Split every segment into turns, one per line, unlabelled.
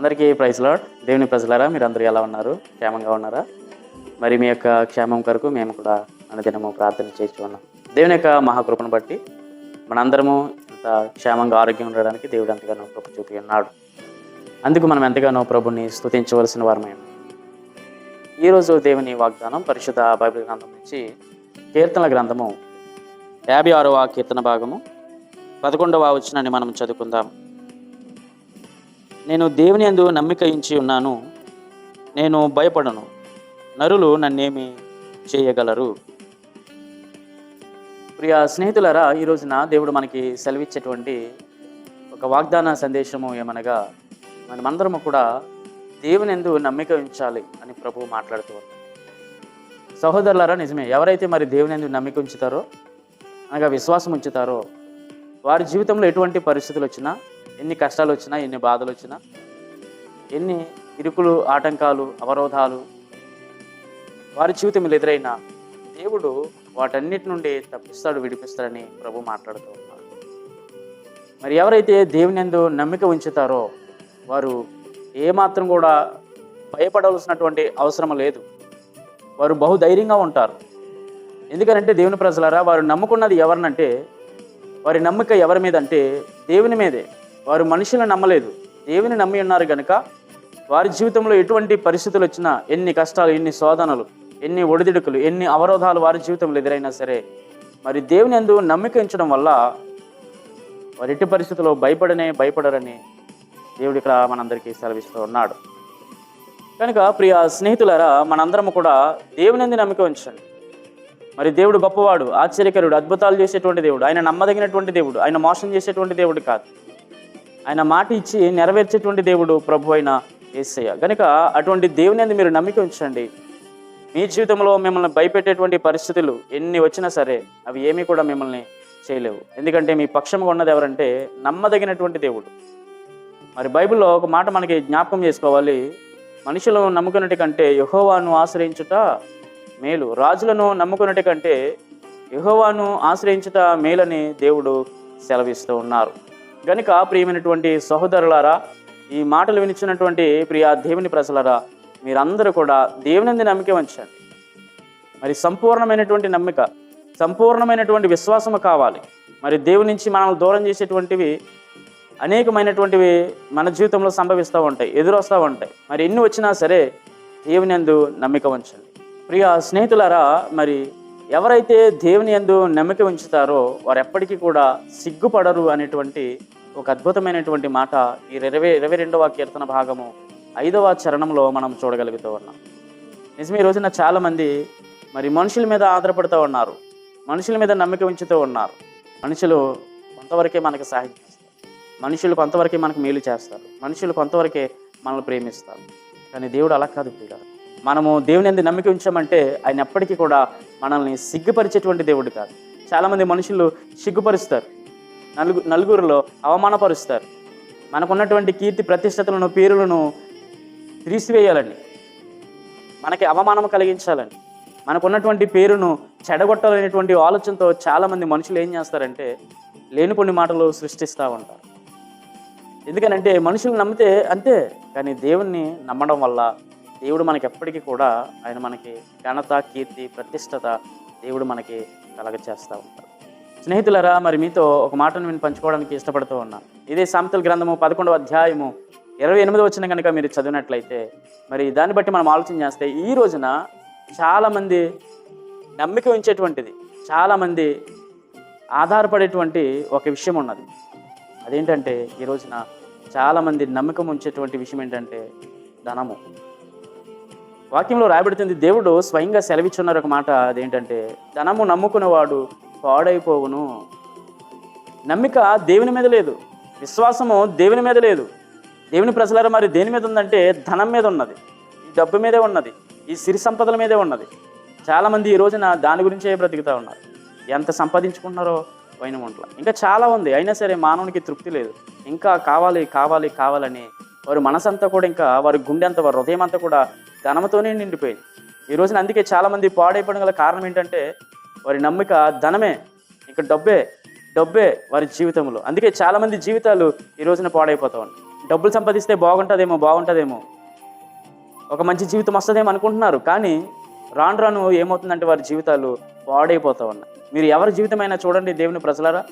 అందరికీ praise lord. దేవుని ప్రజలారా మీరు అందరూ ఎలా ఉన్నారు? క్షేమంగా ఉన్నారా? మరి మీ యొక్క క్షేమం కొరకు మేము కూడా అనుదినము ప్రార్థన చేస్తూ ఉన్నాం. దేవుని యొక్క మహాకృపను బట్టి మనందరము ఇంత క్షేమంగా ఆరోగ్యం ఉండడానికి దేవుడు ఎంతగానో కృప చూపి ఉన్నాడు. అందుకు మనం ఎంతగానో ప్రభుని స్తుతించవలసిన వారమే ఈరోజు దేవుని వాగ్దానం పరిశుద్ధ బైబిల్ గ్రంథం నుంచి కీర్తనల గ్రంథము యాభై ఆరవ కీర్తన భాగము. పదకొండవ వచ్చినని మనం చదువుకుందాం. నేను దేవుని అందు నమ్మిక ఉంచి ఉన్నాను. నేను భయపడను. నరులు నన్నేమి చేయగలరు? ప్రియ స్నేహితులరా ఈ రోజున దేవుడు మనకి సెలవిచ్చేటువంటి ఒక వాగ్దాన సందేశము ఏమనగా మనమందరము కూడా దేవుని ఎందు నమ్మిక ఉంచాలి అని ప్రభువు మాట్లాడుతూ ఉన్నారు సహోదరులారా నిజమే. ఎవరైతే మరి దేవుని ఎందు నమ్మిక ఉంచుతారో అనగా విశ్వాసం ఉంచుతారో వారి జీవితంలో ఎటువంటి పరిస్థితులు వచ్చినా ఎన్ని కష్టాలు వచ్చినా ఎన్ని బాధలు వచ్చినా ఎన్ని ఇరుకులు ఆటంకాలు అవరోధాలు వారి జీవితంలో ఎదురైనా దేవుడు వాటన్నిటి నుండి తప్పిస్తాడు విడిపిస్తాడని ప్రభు మాట్లాడుతూ ఉన్నారు మరి ఎవరైతే దేవుని ఎందు నమ్మిక ఉంచుతారో వారు ఏమాత్రం కూడా భయపడవలసినటువంటి అవసరం లేదు. వారు బహుధైర్యంగా ఉంటారు. ఎందుకంటే దేవుని ప్రజలారా వారు నమ్ముకున్నది ఎవరినంటే వారి నమ్మిక ఎవరి మీద అంటే దేవుని మీదే. వారు మనుషులను నమ్మలేదు. దేవుని నమ్మి ఉన్నారు కనుక వారి జీవితంలో ఎటువంటి పరిస్థితులు వచ్చినా ఎన్ని కష్టాలు ఎన్ని శోధనలు ఎన్ని ఒడిదిడుకులు ఎన్ని అవరోధాలు వారి జీవితంలో ఎదురైనా సరే మరి దేవుని ఎందు నమ్మిక ఉంచడం వల్ల వారి ఎట్టి పరిస్థితుల్లో భయపడనే భయపడరని దేవుడు ఇక్కడ మనందరికీ సెలవిస్తూ ఉన్నాడు. కనుక ప్రియ స్నేహితులారా మనందరం కూడా దేవుని ఎందు నమ్మిక ఉంచండి. మరి దేవుడు గొప్పవాడు ఆశ్చర్యకరుడు అద్భుతాలు చేసేటువంటి దేవుడు ఆయన నమ్మదగినటువంటి దేవుడు ఆయన మోసం చేసేటువంటి దేవుడు కాదు. ఆయన మాట ఇచ్చి నెరవేర్చేటువంటి దేవుడు ప్రభు అయిన ఏసయ్య. కనుక అటువంటి దేవుని అందు మీరు నమ్మిక ఉంచండి. మీ జీవితంలో మిమ్మల్ని భయపెట్టేటువంటి పరిస్థితులు ఎన్ని వచ్చినా సరే అవి ఏమీ కూడా మిమ్మల్ని చేయలేవు. ఎందుకంటే మీ పక్షంగా ఉన్నది ఎవరంటే నమ్మదగినటువంటి దేవుడు. మరి బైబిల్లో ఒక మాట మనకి జ్ఞాపకం చేసుకోవాలి. మనుషులను నమ్ముకున్నటి కంటే యహోవాను ఆశ్రయించుట మేలు. రాజులను నమ్ముకున్నటి కంటే యహోవాను ఆశ్రయించుట మేలని దేవుడు సెలవిస్తూ ఉన్నారు. గనుక ప్రియమైనటువంటి సహోదరులారా ఈ మాటలు వినిచినటువంటి ప్రియ దేవుని ప్రజలరా మీరందరూ కూడా దేవునింది నమ్మిక ఉంచండి. మరి సంపూర్ణమైనటువంటి నమ్మిక సంపూర్ణమైనటువంటి విశ్వాసము కావాలి. మరి దేవుని నుంచి మనల్ని దూరం చేసేటువంటివి అనేకమైనటువంటివి మన జీవితంలో సంభవిస్తూ ఉంటాయి ఎదురొస్తూ ఉంటాయి. మరి ఎన్ని వచ్చినా సరే దేవుని యందు నమ్మిక ఉంచండి. ప్రియ స్నేహితులారా మరి ఎవరైతే దేవుని ఎందు నమ్మక ఉంచుతారో వారు ఎప్పటికీ కూడా సిగ్గుపడరు అనేటువంటి ఒక అద్భుతమైనటువంటి మాట ఈ ఇరవై ఇరవై రెండవ కీర్తన భాగము ఐదవ చరణంలో మనం చూడగలుగుతూ ఉన్నాం. నిజమే ఈ రోజున చాలామంది మరి మనుషుల మీద ఆధారపడుతూ ఉన్నారు మనుషుల మీద నమ్మక ఉంచుతూ ఉన్నారు. మనుషులు కొంతవరకే మనకు సహాయం చేస్తారు. మనుషులు కొంతవరకే మనకు మేలు చేస్తారు. మనుషులు కొంతవరకే మనల్ని ప్రేమిస్తారు. కానీ దేవుడు అలా కాదు ప్రియుల మనము దేవుని ఎందుకు నమ్మిక ఉంచామంటే ఆయన ఎప్పటికీ కూడా మనల్ని సిగ్గుపరిచేటువంటి దేవుడు కాదు. చాలామంది మనుషులు సిగ్గుపరుస్తారు. నలుగు నలుగురిలో అవమానపరుస్తారు. మనకున్నటువంటి కీర్తి ప్రతిష్టతలను పేరులను తీసివేయాలని మనకి అవమానం కలిగించాలని మనకున్నటువంటి పేరును చెడగొట్టాలనేటువంటి ఆలోచనతో చాలామంది మనుషులు ఏం చేస్తారంటే లేని కొన్ని మాటలు సృష్టిస్తూ ఉంటారు. ఎందుకనంటే మనుషులు నమ్మితే అంతే కానీ దేవుణ్ణి నమ్మడం వల్ల దేవుడు మనకి ఎప్పటికీ కూడా ఆయన మనకి ఘనత కీర్తి ప్రతిష్టత దేవుడు మనకి కలగచేస్తూ ఉంటారు స్నేహితులరా మరి మీతో ఒక మాటను నేను పంచుకోవడానికి ఇష్టపడుతూ ఉన్నాను ఇదే సామెతల గ్రంథము పదకొండవ అధ్యాయము ఇరవై ఎనిమిది వచ్చిన కనుక మీరు చదివినట్లయితే మరి దాన్ని బట్టి మనం ఆలోచన చేస్తే ఈ రోజున చాలామంది నమ్మిక ఉంచేటువంటిది చాలామంది ఆధారపడేటువంటి ఒక విషయం ఉన్నది. అదేంటంటే ఈ రోజున చాలామంది నమ్మకం ఉంచేటువంటి విషయం ఏంటంటే ధనము. వాక్యంలో రాయబడుతుంది దేవుడు స్వయంగా సెలవిచ్చున్నారు ఒక మాట అదేంటంటే ధనము నమ్ముకునేవాడు పాడైపోవును. నమ్మిక దేవుని మీద లేదు. విశ్వాసము దేవుని మీద లేదు. దేవుని ప్రజలారా మరి దేని మీద ఉందంటే ధనం మీద ఉన్నది. ఈ డబ్బు మీదే ఉన్నది. ఈ సిరి సంపదల మీదే ఉన్నది. చాలామంది ఈ రోజున దాని గురించే బ్రతుకుతూ ఉన్నారు. ఎంత సంపాదించుకుంటున్నారో పోయిన వంటల ఇంకా చాలా ఉంది. అయినా సరే మానవునికి తృప్తి లేదు. ఇంకా కావాలి కావాలి కావాలని వారి మనసంతా కూడా ఇంకా వారి గుండె అంతా వారి హృదయం అంతా కూడా ధనంతోనే నిండిపోయింది ఈ రోజున అందుకే చాలామంది పాడైపోవడం గల కారణం ఏంటంటే వారి నమ్మిక ధనమే ఇంకా డబ్బే డబ్బే వారి జీవితంలో. అందుకే చాలామంది జీవితాలు ఈ రోజున పాడైపోతా ఉన్నాయి. డబ్బులు సంపాదిస్తే బాగుంటుందేమో బాగుంటుందేమో. ఒక మంచి జీవితం వస్తుందేమో అనుకుంటున్నారు కానీ రాను రాను ఏమవుతుందంటే వారి జీవితాలు పాడైపోతా ఉన్నాయి. మీరు ఎవరి జీవితమైనా చూడండి దేవుని ప్రజలారా.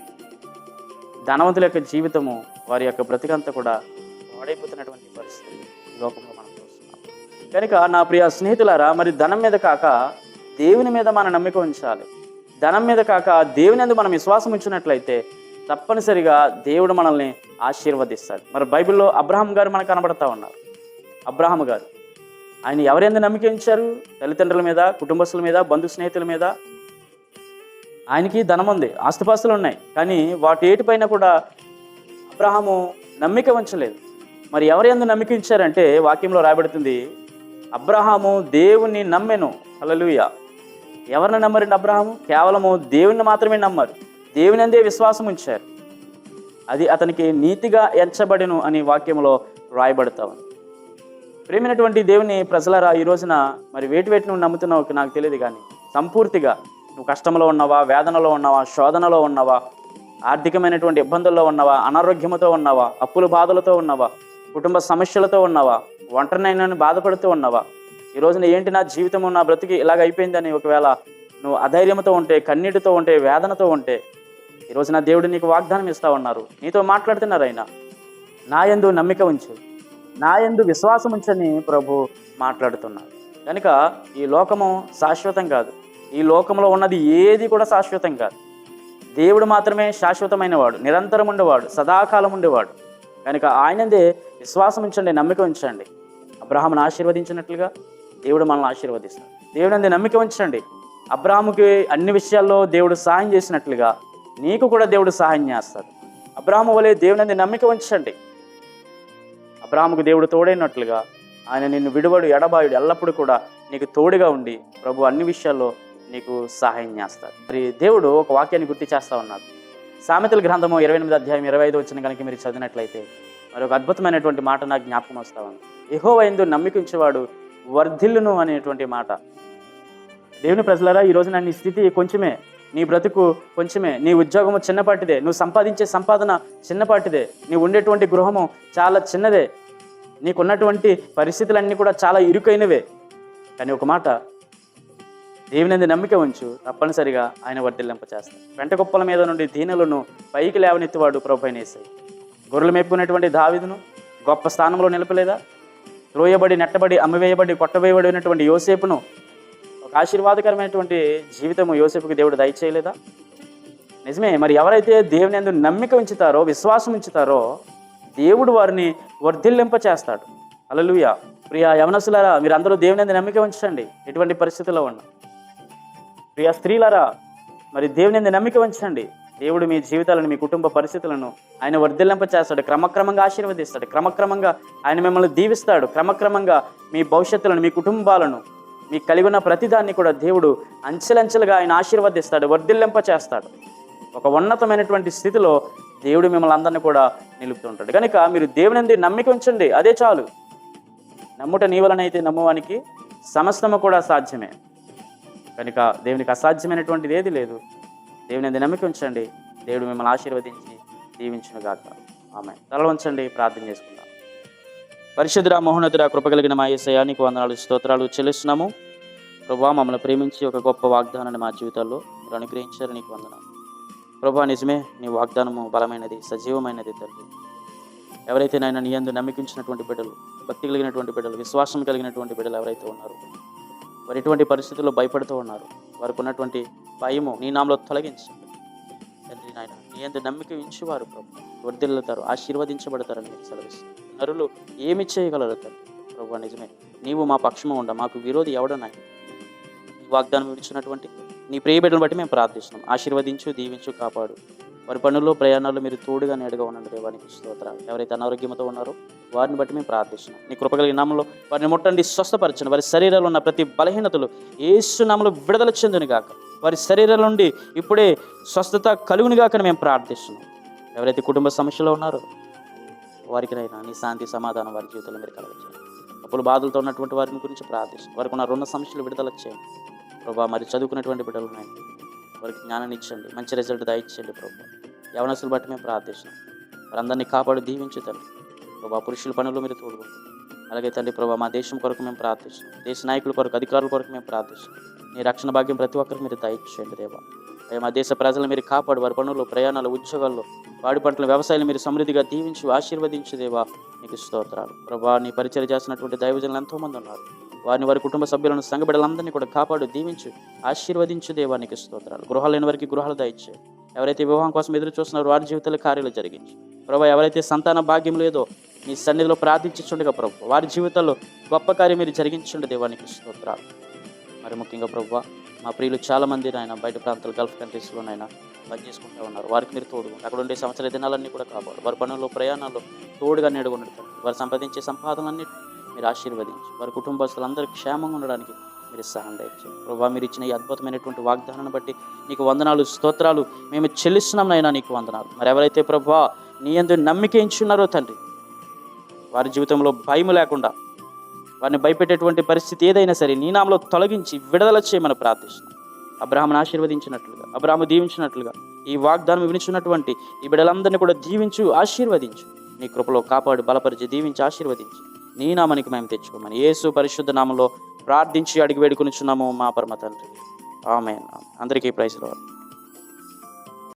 ధనవంతుల యొక్క జీవితము వారి యొక్క బ్రతికంతా కూడా పాడైపోతున్నటువంటి పరిస్థితి లోకంలో మనం కనుక నా ప్రియ స్నేహితులారా మరి ధనం మీద కాక దేవుని మీద మన నమ్మిక ఉంచాలి. ధనం మీద కాక దేవుని మీద మనం విశ్వాసం ఉంచినట్లయితే తప్పనిసరిగా దేవుడు మనల్ని ఆశీర్వదిస్తాడు. మరి బైబిల్లో అబ్రహాం గారు మనకు కనబడతా ఉన్నారు. అబ్రహాం గారు ఆయన ఎవరెందు నమ్మిక ఉంచారు? తల్లిదండ్రుల మీద కుటుంబస్తుల మీద బంధు స్నేహితుల మీద? ఆయనకి ధనం ఉంది ఆస్తిపాస్తులు ఉన్నాయి కానీ వాటి ఏటిపైన కూడా అబ్రహాము నమ్మిక ఉంచలేదు. మరి ఎవరెందు ఎందు నమ్మిక ఉంచారంటే వాక్యంలో రాబడుతుంది అబ్రహాము దేవుణ్ణి నమ్మెను. అలలుయ ఎవరిని నమ్మరండి అబ్రహాము? కేవలము దేవుణ్ణి మాత్రమే నమ్మారు. దేవుని అందే విశ్వాసం ఉంచారు అది అతనికి నీతిగా ఎంచబడెను అని వాక్యంలో రాయబడతా ప్రేమైనటువంటి దేవుని ప్రజలరా ఈ రోజున మరి వేటి వేటి నువ్వు నమ్ముతున్నావు నాకు తెలియదు కానీ సంపూర్తిగా నువ్వు కష్టంలో ఉన్నావా వేదనలో ఉన్నావా శోధనలో ఉన్నావా ఆర్థికమైనటువంటి ఇబ్బందుల్లో ఉన్నావా అనారోగ్యంతో ఉన్నావా అప్పుల బాధలతో ఉన్నావా కుటుంబ సమస్యలతో ఉన్నావా ఒంటరినైనా బాధపడుతూ ఉన్నావా? ఈ రోజున ఏంటి నా జీవితము నా బ్రతికి ఇలాగ అయిపోయిందని ఒకవేళ నువ్వు అధైర్యంతో ఉంటే కన్నీటితో ఉంటే వేదనతో ఉంటే ఈరోజు నా దేవుడు నీకు వాగ్దానం ఇస్తా ఉన్నారు. నీతో మాట్లాడుతున్నారు ఆయన. నా యందు నమ్మిక ఉంచు. నా ఎందు విశ్వాసం ఉంచని ప్రభు మాట్లాడుతున్నారు. కనుక ఈ లోకము శాశ్వతం కాదు. ఈ లోకంలో ఉన్నది ఏది కూడా శాశ్వతం కాదు. దేవుడు మాత్రమే శాశ్వతమైన వాడు నిరంతరం ఉండేవాడు సదాకాలం ఉండేవాడు కనుక ఆయనందే విశ్వాసం ఉంచండి నమ్మిక ఉంచండి. అబ్రహామును ఆశీర్వదించినట్లుగా దేవుడు మనల్ని ఆశీర్వదిస్తాడు. దేవుడు అంది నమ్మిక ఉంచండి. అబ్రాహాముకి అన్ని విషయాల్లో దేవుడు సహాయం చేసినట్లుగా నీకు కూడా దేవుడు సహాయం చేస్తాడు. అబ్రాహము వలె దేవుని నమ్మిక ఉంచండి. అబ్రాహాముకు దేవుడు తోడైనట్లుగా ఆయన నిన్ను విడువడు ఎడబాయుడు ఎల్లప్పుడూ కూడా నీకు తోడుగా ఉండి ప్రభు అన్ని విషయాల్లో నీకు సహాయం చేస్తాడు. మరి దేవుడు ఒక వాక్యాన్ని గుర్తు చేస్తా ఉన్నాడు. సామెతల గ్రంథము ఇరవై ఎనిమిది అధ్యాయం ఇరవై ఐదు వచ్చిన కనుక మీరు చదివినట్లయితే మరొక అద్భుతమైనటువంటి మాట నాకు జ్ఞాపకం వస్తా ఉంది ఎహోవ ఎందు నమ్మికించేవాడు వర్ధిల్లును అనేటువంటి మాట. దేవుని ప్రజలరా ఈ రోజున నీ స్థితి కొంచెమే నీ బ్రతుకు కొంచెమే నీ ఉద్యోగము చిన్నపాటిదే నువ్వు సంపాదించే సంపాదన చిన్నపాటిదే నీవు ఉండేటువంటి గృహము చాలా చిన్నదే నీకున్నటువంటి పరిస్థితులన్నీ కూడా చాలా ఇరుకైనవే. కానీ ఒక మాట దేవుని నమ్మిక ఉంచు తప్పనిసరిగా ఆయన వర్ధిల్లింప చేస్తాడు వెంట కుప్పల మీద నుండి దీనులను పైకి లేవనెత్తివాడు ప్రభునేసాయి గొర్రెలు మేపుకునేటువంటి దావిదును గొప్ప స్థానంలో నిలపలేదా? త్రోయబడి నెట్టబడి అమ్మివేయబడి కొట్టవేయబడినటువంటి యోసేపును ఒక ఆశీర్వాదకరమైనటువంటి జీవితము యోసేపుకి దేవుడు దయచేయలేదా నిజమే మరి ఎవరైతే దేవుని యందు నమ్మిక ఉంచుతారో విశ్వాసం ఉంచుతారో దేవుడు వారిని వర్ధిల్లింప చేస్తాడు. అలలుయ ప్రియ యవనసులారా మీరు అందరూ దేవుని యందు నమ్మిక ఉంచండి. ఎటువంటి పరిస్థితుల్లో ఉన్నా. ప్రియ స్త్రీలారా మరి దేవుని యందు నమ్మిక ఉంచండి. దేవుడు మీ జీవితాలను మీ కుటుంబ పరిస్థితులను ఆయన వర్ధిల్లింప చేస్తాడు క్రమక్రమంగా ఆశీర్వదిస్తాడు. క్రమక్రమంగా ఆయన మిమ్మల్ని దీవిస్తాడు. క్రమక్రమంగా మీ భవిష్యత్తులను మీ కుటుంబాలను మీకు కలిగి ఉన్న ప్రతిదాన్ని కూడా దేవుడు అంచెలంచెలుగా ఆయన ఆశీర్వదిస్తాడు వర్ధిల్లింప చేస్తాడు ఒక ఉన్నతమైనటువంటి స్థితిలో దేవుడు మిమ్మల్ని అందరినీ కూడా నిలుపుతుంటాడు. కనుక మీరు దేవుని నమ్మిక ఉంచండి. అదే చాలు. నమ్ముట నీ వలనైతే నమ్మువానికి సమస్తము కూడా సాధ్యమే. కనుక దేవునికి అసాధ్యమైనటువంటిది ఏది లేదు. దేవుని అది నమ్మిక ఉంచండి. దేవుడు మిమ్మల్ని ఆశీర్వదించి దీవించును గాక. ఆమె తల ఉంచండి ప్రార్థన చేసుకుందాం. పరిశుద్ధుర మహోన్నతుడ కృపగలిగిన మా యేసయ్య నీకు వందనాలు స్తోత్రాలు చెల్లిస్తున్నాము. ప్రభా మమ్మల్ని ప్రేమించి ఒక గొప్ప వాగ్దానాన్ని మా జీవితాల్లో మీరు అనుగ్రహించారు నీకు వందనాలు. ప్రభా నిజమే నీ వాగ్దానము బలమైనది సజీవమైనది తండ్రి. ఎవరైతే నాయన నీ అందు నమ్మికించినటువంటి బిడ్డలు భక్తి కలిగినటువంటి బిడ్డలు విశ్వాసం కలిగినటువంటి బిడ్డలు ఎవరైతే ఉన్నారో వారు ఎటువంటి పరిస్థితుల్లో భయపడుతూ ఉన్నారు వారికి ఉన్నటువంటి భయము నీ నామలో తొలగించండి తండ్రి నాయన నీ ఎందు నమ్మిక ఉంచేవారు ప్రభు. వర్దిల్లుతారు ఆశీర్వదించబడతారని మీకు సెలవిస్తుంది నరులు ఏమి చేయగలరు తండ్రి? ప్రభు నిజమే. నీవు మా పక్షము ఉండ మాకు విరోధి ఎవడన్నా నీ వాగ్దానం ఇచ్చినటువంటి నీ ప్రియబిడ్డను బట్టి మేము ప్రార్థిస్తున్నాం. ఆశీర్వదించు దీవించు కాపాడు. వారి పనుల్లో ప్రయాణాల్లో మీరు తోడుగా నేడుగా ఉండండి దేవానికి స్తోత్రాలు. ఎవరైతే అనారోగ్యంతో ఉన్నారో వారిని బట్టి మేము ప్రార్థిస్తున్నాం. నీ కృపగలిగిన నామంలో వారిని ముట్టండి స్వస్థపరచండి. వారి శరీరంలో ఉన్న ప్రతి బలహీనతలు ఏసు నామంలో విడుదల చెందుని గాక వారి శరీరం నుండి ఇప్పుడే స్వస్థత కలుగుని గాక మేము ప్రార్థిస్తున్నాం. ఎవరైతే కుటుంబ సమస్యలో ఉన్నారో వారికినైనా నీ శాంతి సమాధానం వారి జీవితంలో మీరు కలగచేయండి అప్పులు బాధలతో ఉన్నటువంటి వారిని గురించి ప్రార్థిస్తాం వారికి ఉన్న రుణ సమస్యలు విడుదల చేయండి. ప్రభా మరి చదువుకున్నటువంటి బిడ్డలు ఉన్నాయి వారికి జ్ఞానాన్ని ఇచ్చండి. మంచి రిజల్ట్ దాయిచ్చండి ప్రభావ యవనసులు బట్టి మేము ప్రార్థిస్తున్నాం. వారందరినీ కాపాడు దీవించు తండ్రి. ప్రభా పురుషుల పనులు మీరు తోడుకుంటుంది అలాగే తండ్రి ప్రభా మా దేశం కొరకు మేము ప్రార్థిస్తున్నాం. దేశ నాయకుల కొరకు అధికారుల కొరకు మేము ప్రార్థిస్తున్నాం. నీ రక్షణ భాగ్యం ప్రతి ఒక్కరికి మీరు దయచేయండి దేవా. అయ్యా మా దేశ ప్రజలను మీరు కాపాడు వారి పనులు ప్రయాణాలు ఉద్యోగాల్లో వాడి పంటల వ్యవసాయాలు మీరు సమృద్ధిగా దీవించి ఆశీర్వదించి దేవా నీకు స్తోత్రాలు. ప్రభా నీ పరిచయం చేసినటువంటి దైవజనులు ఎంతోమంది ఉన్నారు. వారిని వారి కుటుంబ సభ్యులను సంఘబిడ్డలందరినీ కూడా కాపాడు దీవించు ఆశీర్వదించు దేవా నీకు స్తోత్రాలు. గృహాలు లేని వారికి గృహాలు దయచే ఎవరైతే వివాహం కోసం ఎదురు చూస్తున్నారో వారి జీవితాల కార్యాలు జరిగించు. ప్రభా ఎవరైతే సంతాన భాగ్యం లేదో నీ సన్నిధిలో ప్రార్థించుండగా ప్రభు. వారి జీవితంలో గొప్ప కార్యం మీరు జరిగించుండే దేవానికి స్తోత్రాలు. మరి ముఖ్యంగా ప్రభు మా ప్రియులు చాలా మంది నాయన బయట ప్రాంతాలు గల్ఫ్ కంట్రీస్లోనైనా పని చేసుకుంటూ ఉన్నారు. వారికి మీరు తోడు అక్కడ ఉండే సంవత్సర దినాలన్నీ కూడా కాపాడు. వారి పనుల్లో ప్రయాణాల్లో తోడుగా నేడుకుంటారు వారు సంపాదించే సంపాదనలన్నీ మీరు ఆశీర్వదించి. వారి కుటుంబస్తులందరూ క్షేమంగా ఉండడానికి మీరు సహాయం దయచేయండి ప్రభావ మీరు ఇచ్చిన ఈ అద్భుతమైనటువంటి వాగ్దానాన్ని బట్టి నీకు వందనాలు స్తోత్రాలు మేము చెల్లిస్తున్నాం నైనా నీకు వందనాలు. మరి ఎవరైతే ప్రభా నీ ఎందు నమ్మిక ఎంచున్నారో తండ్రి వారి జీవితంలో భయం లేకుండా వారిని భయపెట్టేటువంటి పరిస్థితి ఏదైనా సరే నీ నామలో తొలగించి విడుదల చేయమని ప్రార్థిస్తున్నాం. అబ్రాహ్మను ఆశీర్వదించినట్లుగా అబ్రాహ్మ దీవించినట్లుగా ఈ వాగ్దానం వినిచున్నటువంటి ఈ బిడ్డలందరినీ కూడా దీవించు ఆశీర్వదించు. నీ కృపలో కాపాడు బలపరిచి దీవించి ఆశీర్వదించి. నీ నామానికి మేము తెచ్చుకోమని యేసు పరిశుద్ధ నామంలో ప్రార్థించి అడిగి వేడుకొనిచున్నాము మా పరమ తండ్రి. ఆమె అందరికీ ప్రైజ్లో